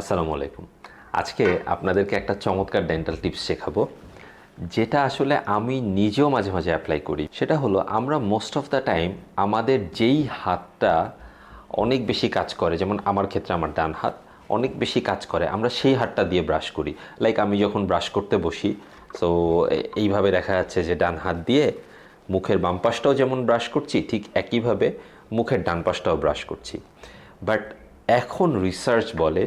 আসসালামু আলাইকুম। আজকে আপনাদেরকে একটা চমৎকার ডেন্টাল টিপস শেখাবো, যেটা আসলে আমি নিজেও মাঝে মাঝে অ্যাপ্লাই করি। সেটা হলো, আমরা মোস্ট অফ দ্য টাইম আমাদের যেই হাতটা অনেক বেশি কাজ করে, যেমন আমার ক্ষেত্রে আমার ডান হাত অনেক বেশি কাজ করে, আমরা সেই হাতটা দিয়ে ব্রাশ করি। লাইক আমি যখন ব্রাশ করতে বসি সো এইভাবে দেখা যাচ্ছে যে ডান হাত দিয়ে মুখের বাম পাশটাও যেমন ব্রাশ করছি, ঠিক একইভাবে মুখের ডান পাশটাও ব্রাশ করছি। বাট এখন রিসার্চ বলে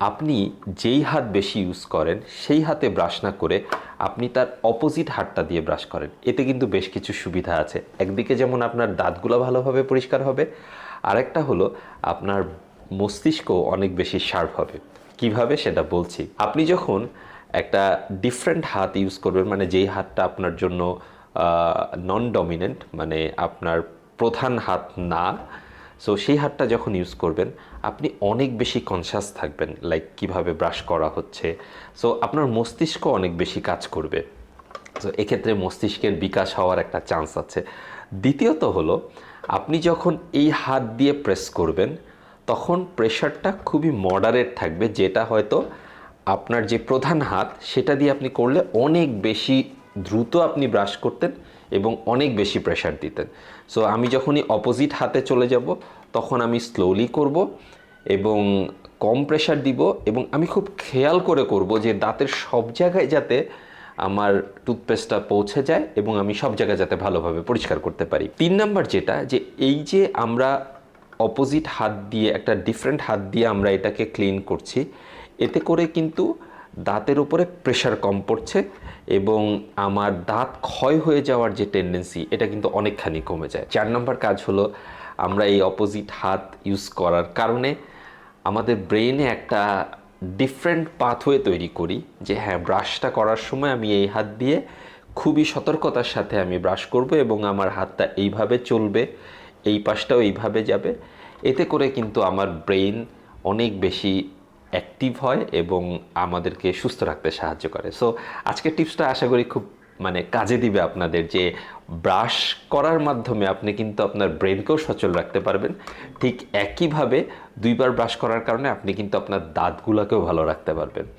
আপনি যেই হাত বেশি ইউজ করেন, সেই হাতে ব্রাশ না করে আপনি তার অপোজিট হাতটা দিয়ে ব্রাশ করেন। এতে কিন্তু বেশ কিছু সুবিধা আছে। একদিকে যেমন আপনার দাঁতগুলো ভালোভাবে পরিষ্কার হবে, আরেকটা হলো আপনার মস্তিষ্ক অনেক বেশি শার্প হবে। কীভাবে সেটা বলছি? আপনি যখন একটা ডিফারেন্ট হাত ইউজ করবেন মানে যেই হাতটা আপনার জন্য নন ডমিনেন্ট মানে আপনার প্রধান হাত না সো সেই হাতটা যখন ইউজ করবেন, আপনি অনেক বেশি কনসাস থাকবেন লাইক কীভাবে ব্রাশ করা হচ্ছে। সো আপনার মস্তিষ্ক অনেক বেশি কাজ করবে। সো এক্ষেত্রে মস্তিষ্কের বিকাশ হওয়ার একটা চান্স আছে। দ্বিতীয়ত হলো, আপনি যখন এই হাত দিয়ে প্রেস করবেন, তখন প্রেশারটা খুবই মডারেট থাকবে, যেটা হয়তো আপনার যে প্রধান হাত, সেটা দিয়ে আপনি করলে অনেক বেশি দ্রুত আপনি ব্রাশ করতেন এবং অনেক বেশি প্রেশার দিতেন। সো আমি যখনই অপোজিট হাতে চলে যাব, তখন আমি স্লোলি করব এবং কম প্রেশার দিব এবং আমি খুব খেয়াল করে করব যে দাঁতের সব জায়গায় যাতে আমার টুথপেস্টটা পৌঁছে যায় এবং আমি সব জায়গায় যাতে ভালোভাবে পরিষ্কার করতে পারি। তিন নাম্বার যেটা, যে এই যে আমরা অপোজিট হাত দিয়ে, একটা ডিফারেন্ট হাত দিয়ে আমরা এটাকে ক্লিন করছি, এতে করে কিন্তু দাঁতের উপরে প্রেশার কম পড়ছে এবং আমার দাঁত ক্ষয় হয়ে যাওয়ার যে টেন্ডেন্সি এটা কিন্তু অনেকখানি কমে যায়। চার নম্বর কাজ হলো আমরা এই অপোজিট হাত ইউজ করার কারণে আমাদের ব্রেনে একটা ডিফারেন্ট পাথওয়ে তৈরি করি যে হ্যাঁ ব্রাশটা করার সময় আমি এই হাত দিয়ে খুবই সতর্কতার সাথে আমি ব্রাশ করব এবং আমার হাতটা এইভাবে চলবে, এই পাশটাও এইভাবে যাবে। এতে করে কিন্তু আমার ব্রেন অনেক বেশি অ্যাক্টিভ হয় এবং আমাদেরকে সুস্থ রাখতে সাহায্য করে। সো আজকের টিপসটা আশা করি খুব মানে কাজে দিবে আপনাদের যে ব্রাশ করার মাধ্যমে আপনি কিন্তু আপনার ব্রেনকেও সচল রাখতে পারবেন। ঠিক একইভাবে দুইবার ব্রাশ করার কারণে আপনি কিন্তু আপনার দাঁতগুলোকেও ভালো রাখতে পারবেন।